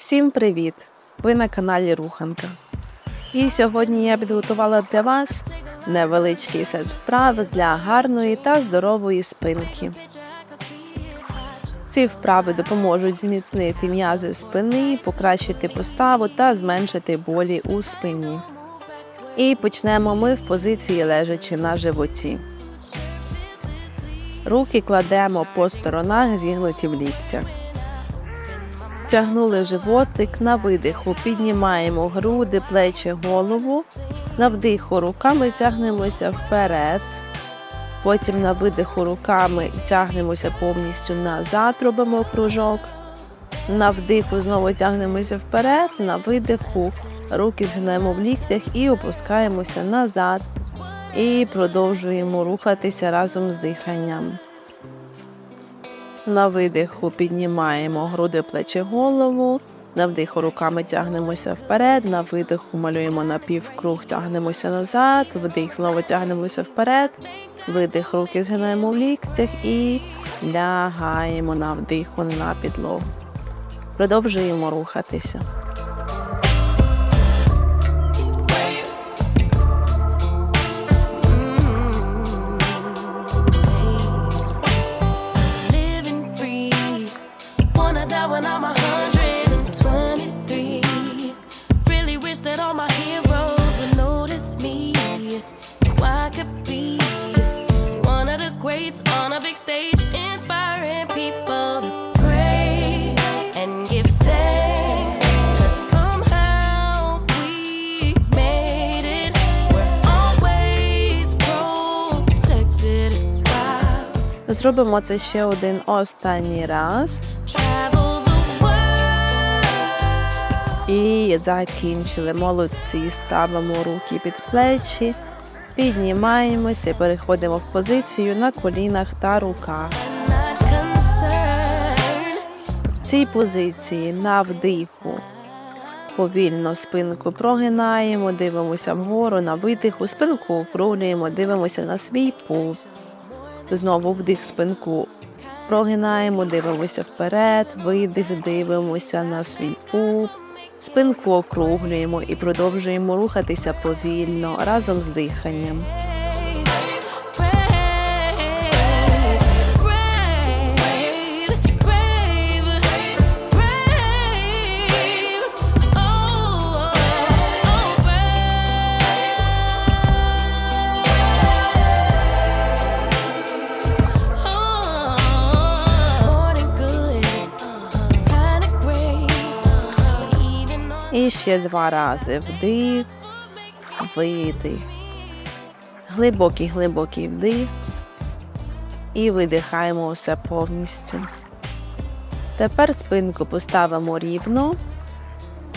Всім привіт! Ви на каналі Руханка. І сьогодні я підготувала для вас невеличкий сет вправ для гарної та здорової спинки. Ці вправи допоможуть зміцнити м'язи спини, покращити поставу та зменшити болі у спині. І почнемо ми в позиції лежачи на животі. Руки кладемо по сторонах, зігнуті в ліктях. Втягнули животик на видиху, піднімаємо груди, плечі, голову. На вдиху руками тягнемося вперед. Потім на видиху руками тягнемося повністю назад, робимо кружок. На вдиху знову тягнемося вперед, на видиху руки згнемо в ліктях і опускаємося назад. І продовжуємо рухатися разом з диханням. На видиху піднімаємо груди, плечі, голову. На вдиху руками тягнемося вперед, на видиху малюємо на півкруг, тягнемося назад, вдих, знову тягнемося вперед, видих, руки згинаємо в ліктях і лягаємо на вдиху на підлогу. Продовжуємо рухатися. Wanna die when I'm 123. Really wish that all my heroes would notice me. So I could be one of the greats on a big stage, inspiring people to pray and give thanks. 'Cause somehow we made it. We're always protected by Зробимо це ще один останній раз. Travel І закінчили. Молодці. Ставимо руки під плечі, піднімаємося, переходимо в позицію на колінах та руках. В цій позиції на вдиху. Повільно спинку прогинаємо, дивимося вгору на видиху, спинку округлюємо, дивимося на свій пул. Знову вдих спинку прогинаємо, дивимося вперед, видих, дивимося на свій пул. Спинку округлюємо і продовжуємо рухатися повільно разом з диханням. І ще два рази вдих, видих. Глибокий, глибокий вдих. І видихаємо все повністю. Тепер спинку поставимо рівно.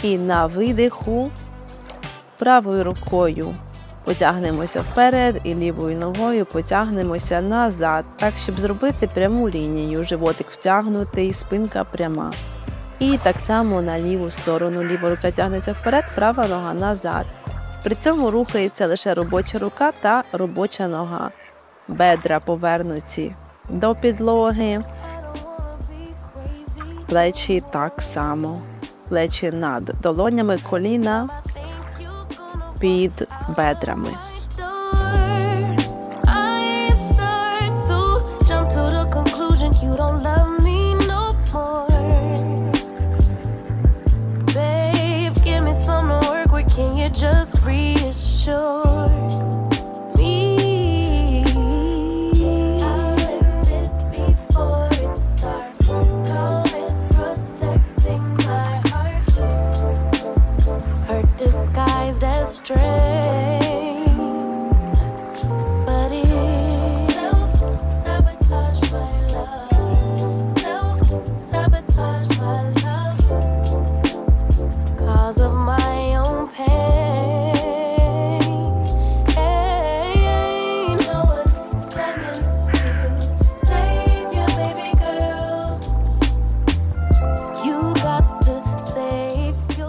І на видиху правою рукою потягнемося вперед і лівою ногою потягнемося назад, так, щоб зробити пряму лінію. Животик втягнутий, спинка пряма. І так само на ліву сторону. Ліва рука тягнеться вперед, права нога назад. При цьому рухається лише робоча рука та робоча нога. Бедра повернуті до підлоги, плечі так само. Плечі над долонями, коліна під бедрами.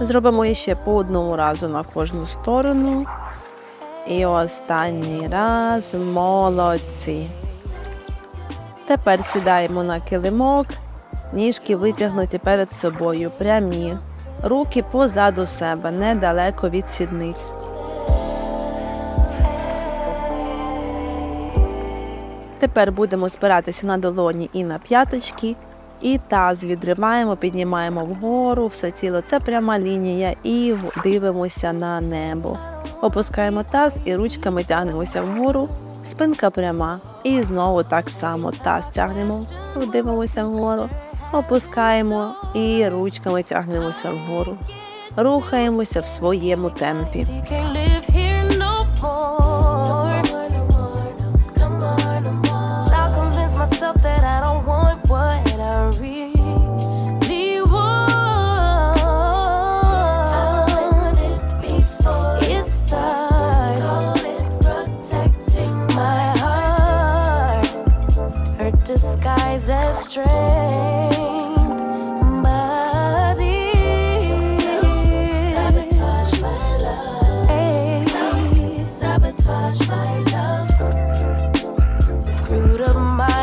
Зробимо ще по одному разу на кожну сторону. І останній раз молодці. Тепер сідаємо на килимок, ніжки витягнуті перед собою, прямі. Руки позаду себе, недалеко від сідниць. Тепер будемо спиратися на долоні і на п'яточки. І таз відриваємо, піднімаємо вгору, все тіло це пряма лінія, і дивимося на небо. Опускаємо таз і ручками тягнемося вгору, спинка пряма. І знову так само таз тягнемо, дивимося вгору, опускаємо і ручками тягнемося вгору. Рухаємося в своєму темпі. Disguised as strength. Sabotage my love. Sabotage my love. Root of my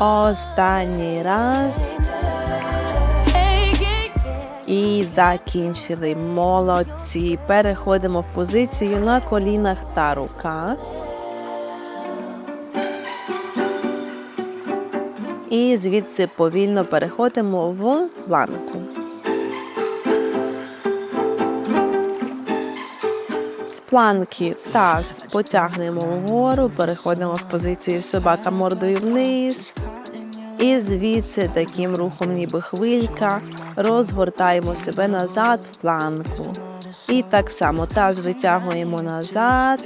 Останній раз. І закінчили. Молодці. Переходимо в позицію на колінах та руках. І звідси повільно переходимо в планку. З планки таз потягнемо вгору, переходимо в позицію собака мордою вниз. І звідси таким рухом, ніби хвилька, розгортаємо себе назад в планку. І так само таз витягуємо назад,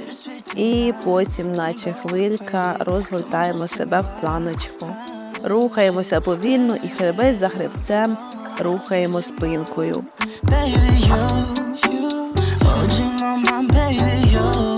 і потім, наче хвилька, розгортаємо себе в планочку. Рухаємося повільно і хребець за хребцем рухаємо спинкою. Baby, you, you,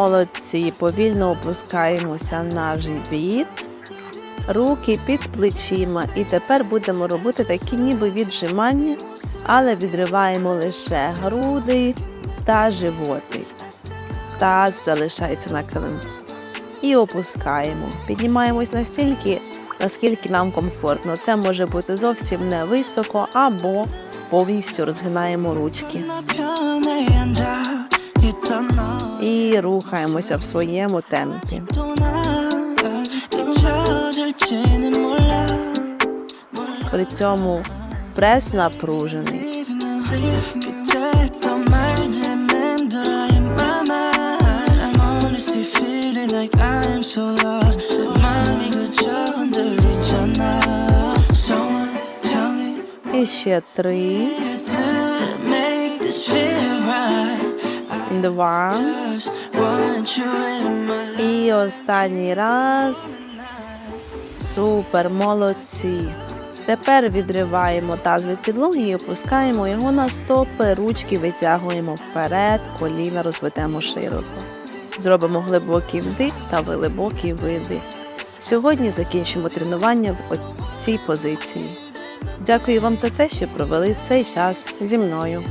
Молодці, повільно опускаємося на живіт, руки під плечима. І тепер будемо робити такі ніби віджимання, але відриваємо лише груди та животик. Таз залишається на килимку. І опускаємо. Піднімаємось настільки, наскільки нам комфортно. Це може бути зовсім не високо або повністю розгинаємо ручки. І рухаємося в своєму темпі. При цьому прес напружений. І ще три. Два. І останній раз. Супер, молодці. Тепер відриваємо таз від підлоги і опускаємо його на стопи, ручки витягуємо вперед, коліна розведемо широко. Зробимо глибокий вдих та глибокий видих. Сьогодні закінчимо тренування в цій позиції. Дякую вам за те, що провели цей час зі мною.